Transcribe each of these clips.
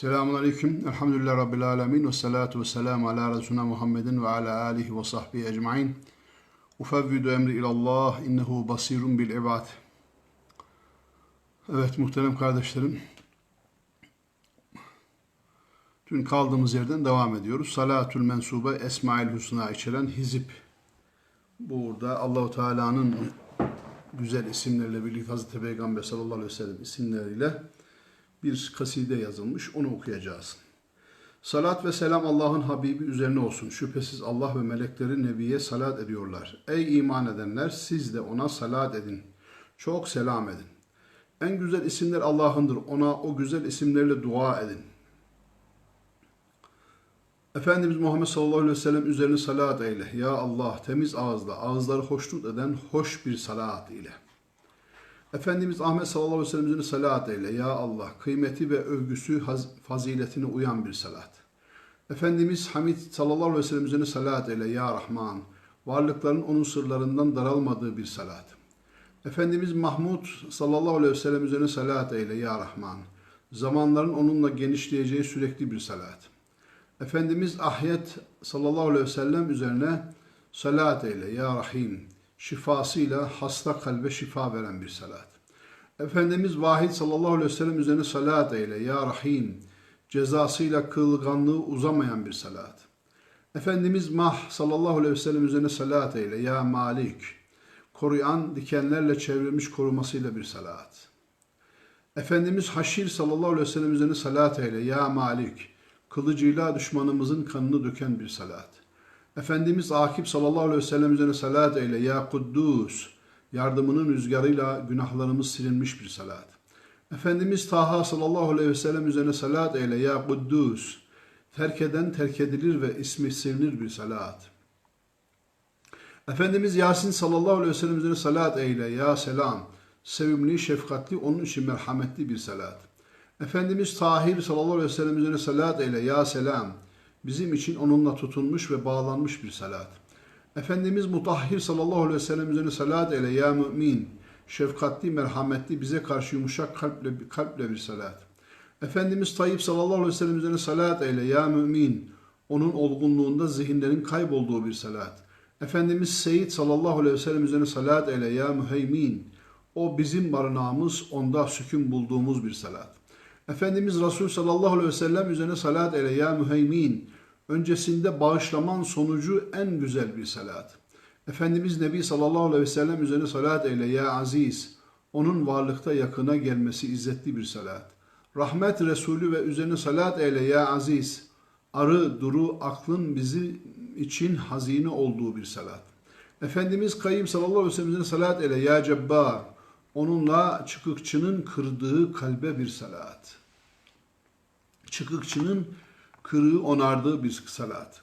Selamun Aleyküm. Elhamdülillah Rabbil Alemin. Ve salatu ve selamu ala Resulüne Muhammedin ve ala alihi ve sahbihi ecma'in. Ufevvidu emri ilallah. innehu basirun bil ibad. Evet muhterem kardeşlerim. Dün kaldığımız yerden devam ediyoruz. Salatül Mensube Esmaül Hüsna içeren hizip. Burada Allahu Teala'nın güzel isimlerle birlikte Hazreti Peygamber sallallahu aleyhi ve sellem isimleriyle bir kaside yazılmış. Onu okuyacağız. Salat ve selam Allah'ın Habibi üzerine olsun. Şüphesiz Allah ve melekleri Nebi'ye salat ediyorlar. Ey iman edenler siz de ona salat edin. Çok selam edin. En güzel isimler Allah'ındır. Ona o güzel isimlerle dua edin. Efendimiz Muhammed sallallahu aleyhi ve sellem üzerine salat eyle. Ya Allah temiz ağızla, ağızları hoşnut eden hoş bir salat ile. Efendimiz Ahmet sallallahu aleyhi ve sellem üzerine salat eyle. Ya Allah kıymeti ve övgüsü faziletine uyan bir salat. Efendimiz Hamid sallallahu aleyhi ve sellem salat eyle. Ya Rahman varlıkların onun sırlarından daralmadığı bir salat. Efendimiz Mahmud sallallahu aleyhi ve sellem salat eyle. Ya Rahman zamanların onunla genişleyeceği sürekli bir salat. Efendimiz Ahyet sallallahu aleyhi ve sellem üzerine salat eyle ya Rahim. Şifasıyla hasta kalbe şifa veren bir salat. Efendimiz Vahid sallallahu aleyhi ve sellem üzerine salat eyle ya Rahim. Cezasıyla kılganlığı uzamayan bir salat. Efendimiz Mah sallallahu aleyhi ve sellem üzerine salat eyle ya Malik. Koruyan dikenlerle çevrilmiş korumasıyla bir salat. Efendimiz Haşir sallallahu aleyhi ve sellem üzerine salat eyle ya Malik kılıcıyla düşmanımızın kanını döken bir salat. Efendimiz Akip sallallahu aleyhi ve sellem üzerine salat eyle ya Kuddus, yardımının rüzgarıyla günahlarımız silinmiş bir salat. Efendimiz Taha sallallahu aleyhi ve sellem üzerine salat eyle ya Kuddus, terk eden terk edilir ve ismi silinir bir salat. Efendimiz Yasin sallallahu aleyhi ve sellem üzerine salat eyle ya selam, sevimli, şefkatli, onun için merhametli bir salat. Efendimiz Tahir sallallahu aleyhi ve sellem üzerine salat eyle ya selam. Bizim için onunla tutunmuş ve bağlanmış bir salat. Efendimiz Mutahhir sallallahu aleyhi ve sellem üzerine salat eyle ya mümin. Şefkatli, merhametli, bize karşı yumuşak kalple, kalple bir salat. Efendimiz Tayyip sallallahu aleyhi ve sellem üzerine salat eyle ya mümin. Onun olgunluğunda zihinlerin kaybolduğu bir salat. Efendimiz Seyyid sallallahu aleyhi ve sellem üzerine salat eyle ya müheymin. O bizim barınağımız, onda sükun bulduğumuz bir salat. Efendimiz Resul sallallahu aleyhi ve sellem üzerine salat eyle ya müheymin. Öncesinde bağışlaman sonucu en güzel bir salat. Efendimiz Nebi sallallahu aleyhi ve sellem üzerine salat eyle ya aziz. Onun varlıkta yakına gelmesi izzetli bir salat. Rahmet Resulü ve üzerine salat eyle ya aziz. Arı, duru, aklın bizi için hazine olduğu bir salat. Efendimiz Kayyım sallallahu aleyhi ve sellem üzerine salat eyle ya cebbar. Onunla çıkıkçının kırdığı kalbe bir salat. Çıkıkçının kırığı onardığı bir salat.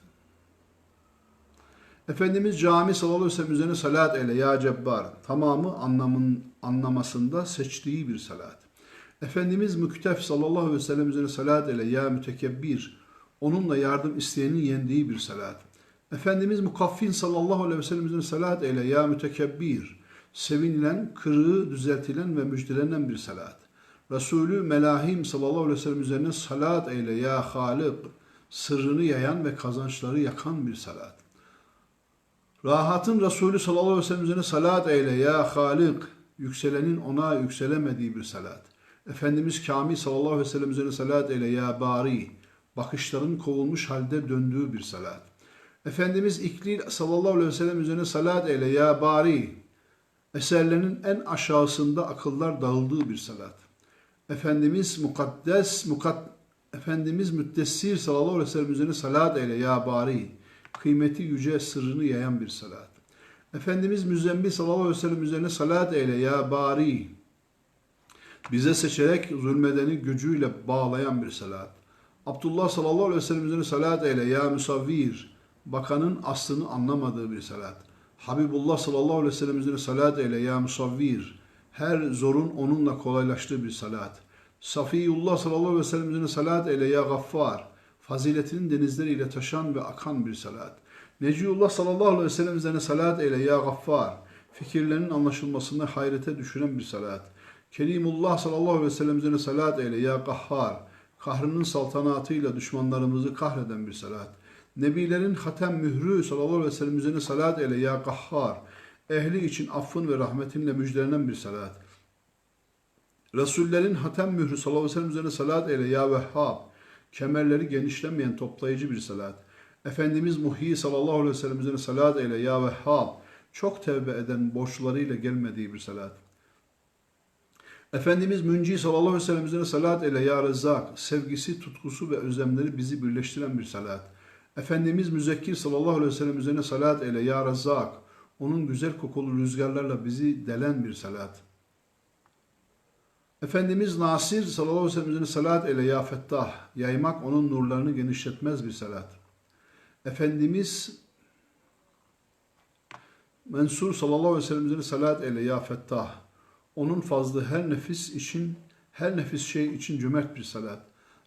Efendimiz cami sallallahu aleyhi ve sellem üzerine salat eyle ya cebbar. Tamamı anlamın anlamasında seçtiği bir salat. Efendimiz müktef sallallahu aleyhi ve sellem üzerine salat eyle ya mütekebbir. Onunla yardım isteyenin yendiği bir salat. Efendimiz mukaffin sallallahu aleyhi ve sellem üzerine salat eyle ya mütekebbir sevinilen, kırığı düzeltilen ve müjdelenen bir salat. Resulü Melahim sallallahu aleyhi ve sellem üzerine salat eyle ya Halik, sırrını yayan ve kazançları yakan bir salat. Rahatın Resulü sallallahu aleyhi ve sellem üzerine salat eyle ya Halik, yükselenin ona yükselemediği bir salat. Efendimiz Kamil sallallahu aleyhi ve sellem üzerine salat eyle ya Bari, bakışların kovulmuş halde döndüğü bir salat. Efendimiz İklil sallallahu aleyhi ve sellem üzerine salat eyle ya Bari, eserlerinin en aşağısında akıllar dağıldığı bir salat. Efendimiz mukaddes, mukat, Efendimiz müddessir sallallahu aleyhi ve sellem üzerine salat eyle ya bari. Kıymeti yüce sırrını yayan bir salat. Efendimiz müzzemmil sallallahu aleyhi ve sellem üzerine salat eyle ya bari. Bize seçerek zulmedeni gücüyle bağlayan bir salat. Abdullah sallallahu aleyhi ve sellem üzerine salat eyle ya musavvir. Bakanın aslını anlamadığı bir salat. Habibullah sallallahu aleyhi ve sellem üzerine salat eyle ya musavvir. Her zorun onunla kolaylaştığı bir salat. Safiyullah sallallahu aleyhi ve sellem üzerine salat eyle ya gaffar. Faziletinin denizleriyle taşan ve akan bir salat. Neciyullah sallallahu aleyhi ve sellem üzerine salat eyle ya gaffar. Fikirlerinin anlaşılmasını hayrete düşüren bir salat. Kerimullah sallallahu aleyhi ve sellem üzerine salat eyle ya kahhar. Kahrının saltanatıyla düşmanlarımızı kahreden bir salat. Nebilerin hatem mührü sallallahu aleyhi ve sellem üzerine salat eyle ya kahhar. Ehli için affın ve rahmetinle müjdelenen bir salat. Resullerin hatem mührü sallallahu aleyhi ve sellem üzerine salat eyle ya vehhab. Kemerleri genişlemeyen toplayıcı bir salat. Efendimiz Muhyi sallallahu aleyhi ve sellem üzerine salat eyle ya vehhab. Çok tevbe eden borçlarıyla gelmediği bir salat. Efendimiz Münci sallallahu aleyhi ve sellem üzerine salat eyle ya Rezzak. Sevgisi, tutkusu ve özlemleri bizi birleştiren bir salat. Efendimiz Müzekkir sallallahu aleyhi ve sellem üzerine salat eyle ya Rezzak. Onun güzel kokulu rüzgarlarla bizi delen bir salat. Efendimiz Nasir sallallahu aleyhi ve sellem salat eyle ya Fettah. Yaymak onun nurlarını genişletmez bir salat. Efendimiz Mensur sallallahu aleyhi ve sellem salat eyle ya Fettah. Onun fazlı her nefis için, her nefis şey için cömert bir salat.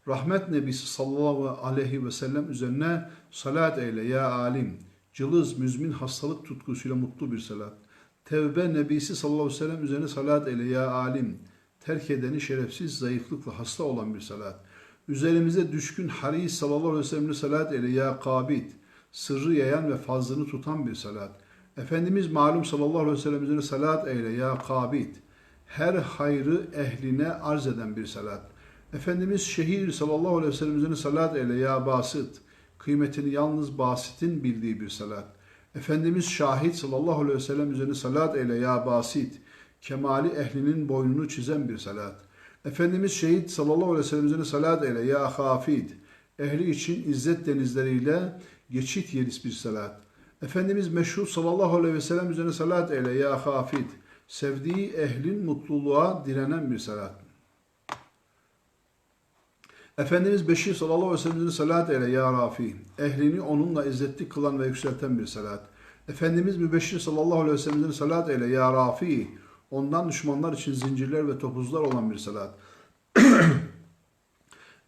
Rahmet Nebisi sallallahu aleyhi ve sellem üzerine salat eyle ya alim. Cılız, müzmin hastalık tutkusuyla mutlu bir salat. Tevbe Nebisi sallallahu aleyhi ve sellem üzerine salat eyle ya alim. Terk edeni şerefsiz, zayıflıkla hasta olan bir salat. Üzerimize düşkün Haris sallallahu aleyhi ve sellem'e salat eyle ya kabit. Sırrı yayan ve fazlını tutan bir salat. Efendimiz malum sallallahu aleyhi ve sellem üzerine salat eyle ya kabit. Her hayrı ehline arz eden bir salat. Efendimiz şehir sallallahu aleyhi ve sellem üzerine salat eyle ya basit. Kıymetini yalnız basitin bildiği bir salat. Efendimiz şahit sallallahu aleyhi ve sellem üzerine salat eyle ya basit. Kemali ehlinin boynunu çizen bir salat. Efendimiz şehit sallallahu aleyhi ve sellem üzerine salat eyle ya hafid. Ehli için izzet denizleriyle geçit yeris bir salat. Efendimiz meşhur sallallahu aleyhi ve sellem üzerine salat eyle ya hafid. Sevdiği ehlin mutluluğa direnen bir salat. Efendimiz Beşir sallallahu aleyhi ve sellem'in salat eyle ya Rafi. Ehlini onunla izzetli kılan ve yükselten bir salat. Efendimiz Mübeşşir sallallahu aleyhi ve sellem'in salat eyle ya Rafi. Ondan düşmanlar için zincirler ve topuzlar olan bir salat.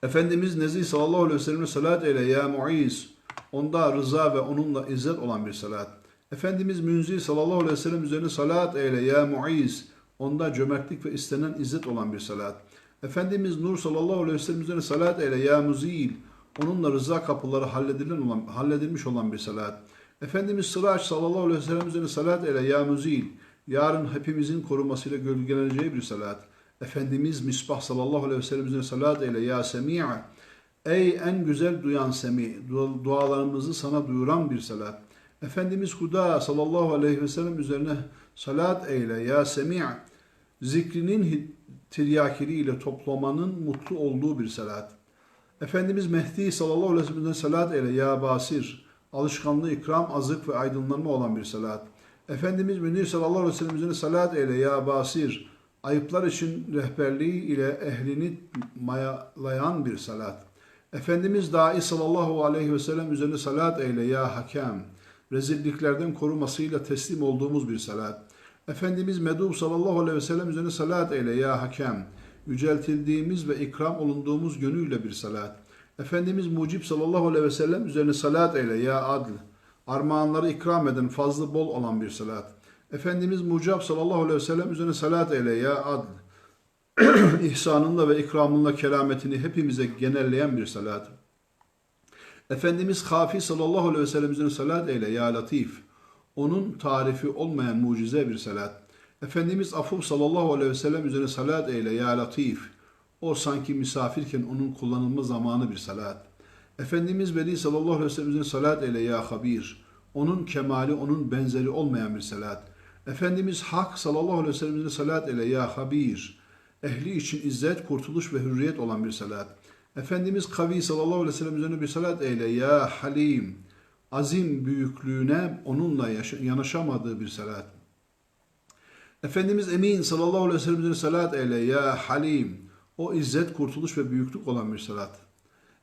Efendimiz Nezih sallallahu aleyhi ve sellem'in salat eyle ya Muiz. Onda rıza ve onunla izzet olan bir salat. Efendimiz Münzir sallallahu aleyhi ve sellem üzerine salat eyle ya Muiz. Onda cömertlik ve istenen izzet olan bir salat. Efendimiz Nur sallallahu aleyhi ve sellem üzerine salat eyle ya muzil. Onunla rıza kapıları halledilen olan, halledilmiş olan bir salat. Efendimiz Sıraç sallallahu aleyhi ve sellem üzerine salat eyle ya muzil. Yarın hepimizin korumasıyla gölgeleneceği bir salat. Efendimiz Misbah sallallahu aleyhi ve sellem üzerine salat eyle ya semi'a. Ey en güzel duyan semi, dualarımızı sana duyuran bir salat. Efendimiz Huda sallallahu aleyhi ve sellem üzerine salat eyle ya semi' zikrinin tiryakiliğiyle toplamanın mutlu olduğu bir salat. Efendimiz Mehdi sallallahu aleyhi ve sellem'den salat eyle ya basir. Alışkanlığı ikram, azık ve aydınlanma olan bir salat. Efendimiz Münir sallallahu aleyhi ve sellem üzerine salat eyle ya basir. Ayıplar için rehberliği ile ehlini mayalayan bir salat. Efendimiz Dai sallallahu aleyhi ve sellem üzerine salat eyle ya hakem. Rezilliklerden korumasıyla teslim olduğumuz bir salat. Efendimiz Medub sallallahu aleyhi ve sellem üzerine salat eyle ya hakem. Yüceltildiğimiz ve ikram olunduğumuz gönüyle bir salat. Efendimiz Mucib sallallahu aleyhi ve sellem üzerine salat eyle ya adl. Armağanları ikram eden fazla bol olan bir salat. Efendimiz Mucab sallallahu aleyhi ve sellem üzerine salat eyle ya adl. İhsanınla ve ikramınla kerametini hepimize genelleyen bir salat. Efendimiz Hafi sallallahu aleyhi ve sellem üzerine salat eyle ya latif onun tarifi olmayan mucize bir salat. Efendimiz Afuf sallallahu aleyhi ve sellem üzerine salat eyle ya latif. O sanki misafirken onun kullanılma zamanı bir salat. Efendimiz Veli sallallahu aleyhi ve sellem üzerine salat eyle ya habir. Onun kemali, onun benzeri olmayan bir salat. Efendimiz Hak sallallahu aleyhi ve sellem üzerine salat eyle ya habir. Ehli için izzet, kurtuluş ve hürriyet olan bir salat. Efendimiz Kavi sallallahu aleyhi ve sellem üzerine bir salat eyle ya halim azim büyüklüğüne onunla yanaşamadığı bir salat. Efendimiz Emin sallallahu aleyhi ve sellem'in salat eyle ya halim. O izzet, kurtuluş ve büyüklük olan bir salat.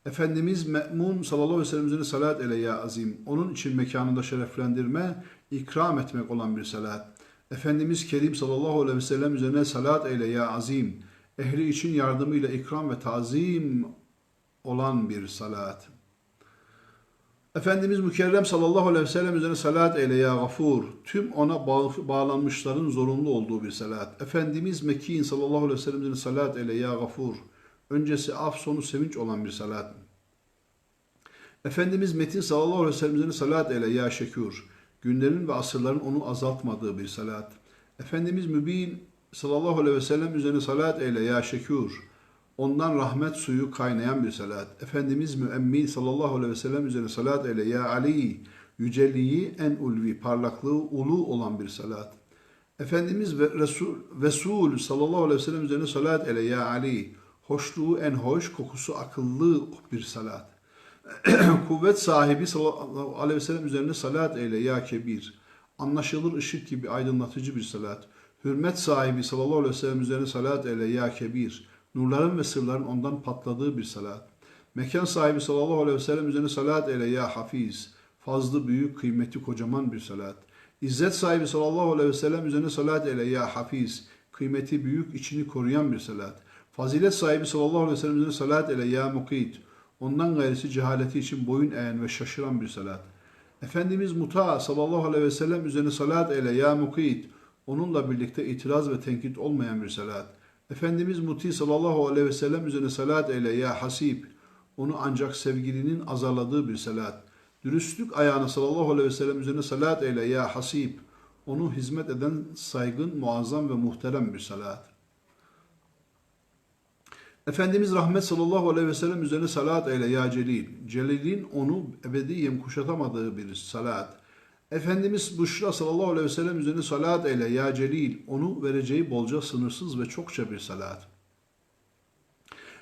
Efendimiz Me'mun sallallahu aleyhi ve sellem'in salat eyle ya azim. Onun için mekanında şereflendirme, ikram etmek olan bir salat. Efendimiz Kerim sallallahu aleyhi ve sellem üzerine salat eyle ya azim. Ehli için yardımıyla ikram ve tazim olan bir salat. Efendimiz Mükerrem sallallahu aleyhi ve sellem üzerine salat eyle ya gafur. Tüm ona bağlanmışların zorunlu olduğu bir salat. Efendimiz Mekin sallallahu aleyhi ve sellem üzerine salat eyle ya gafur. Öncesi af sonu sevinç olan bir salat. Efendimiz Metin sallallahu aleyhi ve sellem üzerine salat eyle ya şekür. Günlerin ve asırların onu azaltmadığı bir salat. Efendimiz Mübin sallallahu aleyhi ve sellem üzerine salat eyle ya şekür. Ondan rahmet suyu kaynayan bir salat. Efendimiz Müemmin sallallahu aleyhi ve sellem üzerine salat eyle ya Ali. Yüceliği en ulvi, parlaklığı ulu olan bir salat. Efendimiz ve Resul, Resul sallallahu aleyhi ve sellem üzerine salat eyle ya Ali. Hoşluğu en hoş, kokusu akıllı bir salat. Kuvvet sahibi sallallahu aleyhi ve sellem üzerine salat eyle ya kebir. Anlaşılır ışık gibi aydınlatıcı bir salat. Hürmet sahibi sallallahu aleyhi ve sellem üzerine salat eyle ya kebir. Nurların ve sırların ondan patladığı bir salat. Mekan sahibi sallallahu aleyhi ve sellem üzerine salat eyle ya hafiz. Fazlı büyük, kıymeti kocaman bir salat. İzzet sahibi sallallahu aleyhi ve sellem üzerine salat eyle ya hafiz. Kıymeti büyük, içini koruyan bir salat. Fazilet sahibi sallallahu aleyhi ve sellem üzerine salat eyle ya mukit. Ondan gayrisi cehaleti için boyun eğen ve şaşıran bir salat. Efendimiz Muta sallallahu aleyhi ve sellem üzerine salat eyle ya mukit. Onunla birlikte itiraz ve tenkit olmayan bir salat. Efendimiz Muti sallallahu aleyhi ve sellem üzerine salat eyle ya hasip. Onu ancak sevgilinin azarladığı bir salat. Dürüstlük ayağına sallallahu aleyhi ve sellem üzerine salat eyle ya hasip. Onu hizmet eden saygın, muazzam ve muhterem bir salat. Efendimiz rahmet sallallahu aleyhi ve sellem üzerine salat eyle ya celil. Celil'in onu ebediyen kuşatamadığı bir salat. Efendimiz Büşra sallallahu aleyhi ve sellem üzerine salat eyle ya celil. Onu vereceği bolca sınırsız ve çokça bir salat.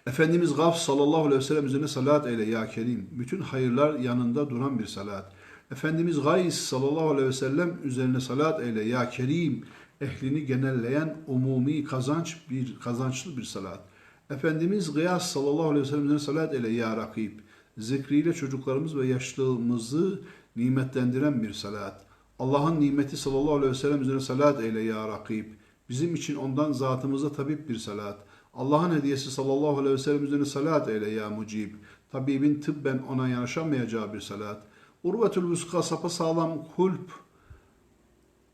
Efendimiz Gaf sallallahu aleyhi ve sellem üzerine salat eyle ya kerim. Bütün hayırlar yanında duran bir salat. Efendimiz Gays sallallahu aleyhi ve sellem üzerine salat eyle ya kerim. Ehlini genelleyen umumi kazanç bir kazançlı bir salat. Efendimiz Gıyas sallallahu aleyhi ve sellem üzerine salat eyle ya rakib. Zikriyle çocuklarımız ve yaşlılığımızı nimetlendiren bir salat. Allah'ın nimeti sallallahu aleyhi ve sellem üzerine salat eyle ya rakib. Bizim için ondan zatımıza tabip bir salat. Allah'ın hediyesi sallallahu aleyhi ve sellem üzerine salat eyle ya mucib. Tabibin tıbben ona yanaşamayacağı bir salat. Urvetül vuska sapasağlam kulp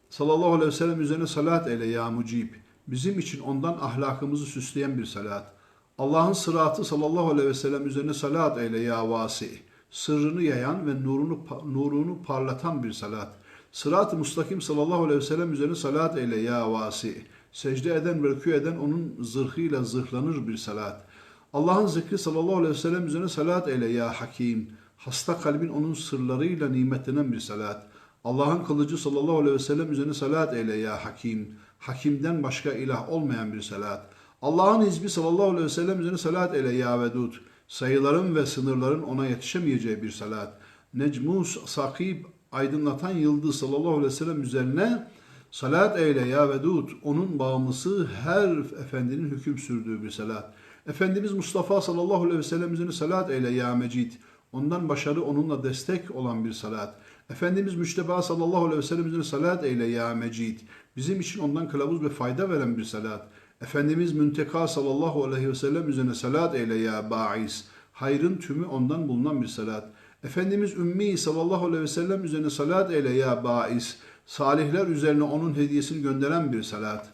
sallallahu aleyhi ve sellem üzerine salat eyle ya mucib. Bizim için ondan ahlakımızı süsleyen bir salat. Allah'ın sıratı sallallahu aleyhi ve sellem üzerine salat eyle ya vasi. Sırrını yayan ve nurunu, nurunu parlatan bir salat. Sırat-ı mustakim sallallahu aleyhi ve sellem üzerine salat eyle ya vasi. Secde eden ve rükû eden onun zırhıyla zırhlanır bir salat. Allah'ın zikri sallallahu aleyhi ve sellem üzerine salat eyle ya hakim. Hasta kalbin onun sırlarıyla nimetlenen bir salat. Allah'ın kılıcı sallallahu aleyhi ve sellem üzerine salat eyle ya hakim. Hakimden başka ilah olmayan bir salat. Allah'ın hizbi sallallahu aleyhi ve sellem üzerine salat eyle ya vedud. Sayıların ve sınırların ona yetişemeyeceği bir salat. Necmus sakib aydınlatan yıldız sallallahu aleyhi ve sellem üzerine salat eyle ya vedud. Onun bağımlısı her efendinin hüküm sürdüğü bir salat. Efendimiz Mustafa sallallahu aleyhi ve sellem üzerine salat eyle ya mecid. Ondan başarı onunla destek olan bir salat. Efendimiz Müşteba sallallahu aleyhi ve sellem üzerine salat eyle ya mecid. Bizim için ondan kılavuz ve fayda veren bir salat. Efendimiz Münteka sallallahu aleyhi ve sellem üzerine salat eyle ya ba'is. Hayrın tümü ondan bulunan bir salat. Efendimiz Ümmi sallallahu aleyhi ve sellem üzerine salat eyle ya ba'is. Salihler üzerine onun hediyesini gönderen bir salat.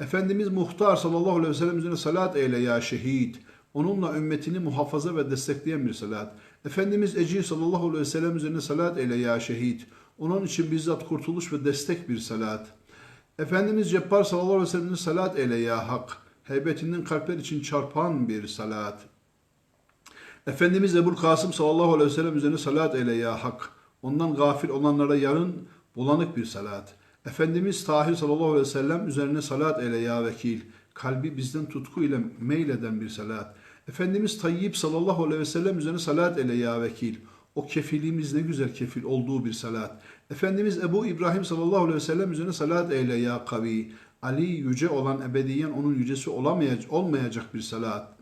Efendimiz Muhtar sallallahu aleyhi ve sellem üzerine salat eyle ya şehit. Onunla ümmetini muhafaza ve destekleyen bir salat. Efendimiz Eci sallallahu aleyhi ve sellem üzerine salat eyle ya şehit. Onun için bizzat kurtuluş ve destek bir salat. Efendimiz Cebbar sallallahu aleyhi ve sellem'in salat eyle ya hak. Heybetinden kalpler için çarpan bir salat. Efendimiz Ebul Kasım sallallahu aleyhi ve sellem üzerine salat eyle ya hak. Ondan gafil olanlara yarın bulanık bir salat. Efendimiz Tahir sallallahu aleyhi ve sellem üzerine salat eyle ya vekil. Kalbi bizden tutku ile meyleden bir salat. Efendimiz Tayyip sallallahu aleyhi ve sellem üzerine salat eyle ya vekil. O kefilimiz ne güzel kefil olduğu bir salat. Efendimiz Ebu İbrahim sallallahu aleyhi ve sellem üzerine salat eyle ya kavi. Ali yüce olan ebediyen onun yücesi olamayacak, olmayacak bir salat.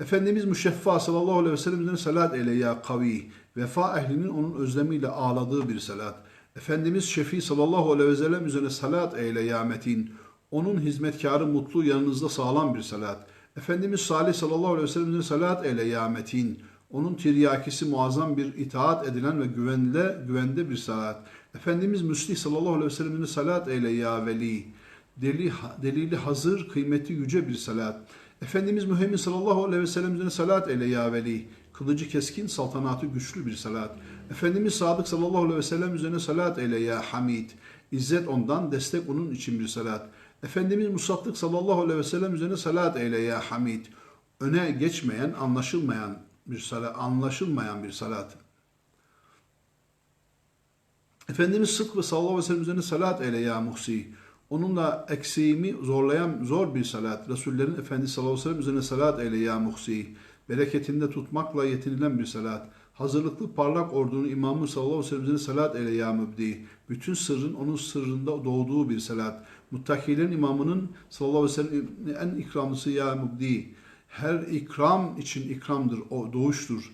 Efendimiz Müşeffa sallallahu aleyhi ve sellem üzerine salat eyle ya kavi. Vefa ehlinin onun özlemiyle ağladığı bir salat. Efendimiz Şefi sallallahu aleyhi ve sellem üzerine salat eyle ya metin. Onun hizmetkarı mutlu yanınızda sağlam bir salat. Efendimiz Salih sallallahu aleyhi ve sellem üzerine salat eyle ya metin. Onun tiryakisi muazzam bir itaat edilen ve güvenle, güvende bir salat. Efendimiz Müslih sallallahu aleyhi ve sellem'in salat eyle ya veli. Deli, delili hazır, kıymeti yüce bir salat. Efendimiz Muhammed sallallahu aleyhi ve sellem üzerine salat eyle ya veli. Kılıcı keskin, saltanatı güçlü bir salat. Efendimiz Sadık sallallahu aleyhi ve sellem üzerine salat eyle ya hamid. İzzet ondan, destek onun için bir salat. Efendimiz Musattık sallallahu aleyhi ve sellem üzerine salat eyle ya hamid. Öne geçmeyen, anlaşılmayan bir salat, anlaşılmayan bir salat. Efendimiz sıdk ve sallallahu aleyhi ve sellem üzerine salat eyle ya muhsi. Onunla eksiğimi zorlayan zor bir salat. Resullerin Efendisi sallallahu aleyhi ve sellem üzerine salat eyle ya muhsi. Bereketinde tutmakla yetinilen bir salat. Hazırlıklı parlak ordunun imamı sallallahu aleyhi ve sellem üzerine salat eyle ya mübdi. Bütün sırrın onun sırrında doğduğu bir salat. Muttakilerin imamının sallallahu aleyhi ve sellem en ikramlısı ya mübdi. Her ikram için ikramdır, o doğuştur.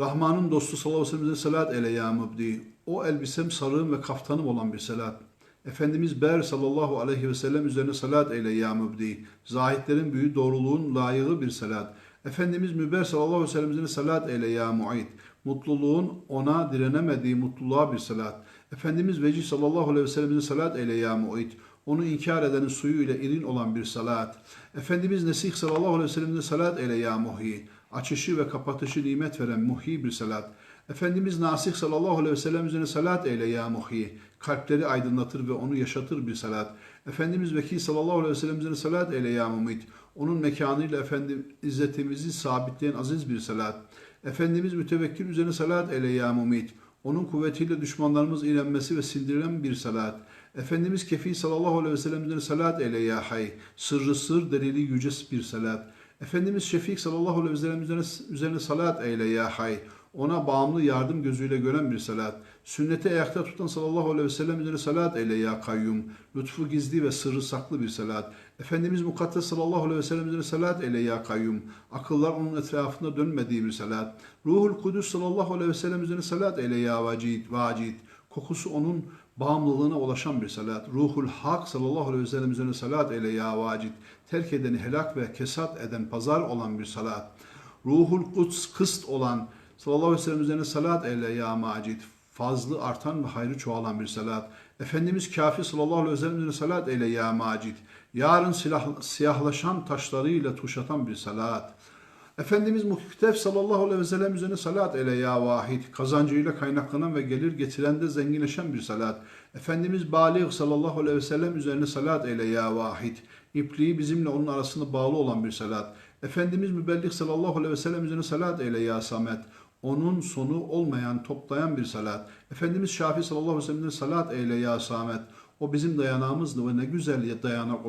Rahman'ın dostu sallallahu aleyhi ve sellem üzerine salat eyle ya mübdi. O elbisem sarığım ve kaftanım olan bir salat. Efendimiz Ber sallallahu aleyhi ve sellem üzerine salat eyle ya mübdi. Zahitlerin büyü doğruluğun layığı bir salat. Efendimiz Müber sallallahu aleyhi ve sellem üzerine salat eyle ya mu'id. Mutluluğun ona direnemediği mutluluğa bir salat. Efendimiz Vecih sallallahu aleyhi ve sellem üzerine salat eyle ya mu'id. Onu inkar edenin suyu ile irin olan bir salat. Efendimiz Nesih sallallahu aleyhi ve sellem üzerine salat eyle ya muhi. Açışı ve kapatışı nimet veren muhi bir salat. Efendimiz Nasih sallallahu aleyhi ve sellem üzerine salat eyle ya muhi. Kalpleri aydınlatır ve onu yaşatır bir salat. Efendimiz Vekil sallallahu aleyhi ve sellem üzerine salat eyle ya mumit. Onun mekanıyla efendim izzetimizi sabitleyen aziz bir salat. Efendimiz mütevekkil üzerine salat eyle ya mumit. Onun kuvvetiyle düşmanlarımız ilenmesi ve sindirilen bir salat. Efendimiz Kefi sallallahu aleyhi ve sellem üzerine salat eyle ya hay. Sırrı sır delili yüce bir salat. Efendimiz Şefik sallallahu aleyhi ve sellem üzerine, üzerine salat eyle ya hay. Ona bağımlı yardım gözüyle gören bir salat. Sünneti ayakta tutan sallallahu aleyhi ve sellem üzerine salat eyle ya kayyum. Lütfu gizli ve sırrı saklı bir salat. Efendimiz mukaddes sallallahu aleyhi ve sellem üzerine salat eyle ya kayyum. Akıllar onun etrafında dönmediği bir salat. Ruhul Kudüs sallallahu aleyhi ve sellem üzerine salat eyle ya vacid. vacid. Kokusu onun bağımlılığına ulaşan bir salat. Ruhul Hak sallallahu aleyhi ve sellem üzerine salat eyle ya vacid. Terk edeni helak ve kesat eden pazar olan bir salat. Ruhul Kuds kıst olan sallallahu aleyhi ve sellem üzerine salat eyle ya macid. Fazlı artan ve hayrı çoğalan bir salat. Efendimiz kafi sallallahu aleyhi ve sellem üzerine salat eyle ya macid. Yarın silah, siyahlaşan taşlarıyla tuşatan bir salat. Efendimiz Muhtef sallallahu aleyhi ve sellem üzerine salat eyle ya vahid. Kazancıyla kaynaklanan ve gelir getiren de zenginleşen bir salat. Efendimiz Baliğ sallallahu aleyhi ve sellem üzerine salat eyle ya vahid. İpliği bizimle onun arasında bağlı olan bir salat. Efendimiz Mübellik sallallahu aleyhi ve sellem üzerine salat eyle ya samet. Onun sonu olmayan, toplayan bir salat. Efendimiz Şafii sallallahu aleyhi ve sellem üzerine salat eyle ya samet. O bizim dayanağımızdı ve ne güzel dayanak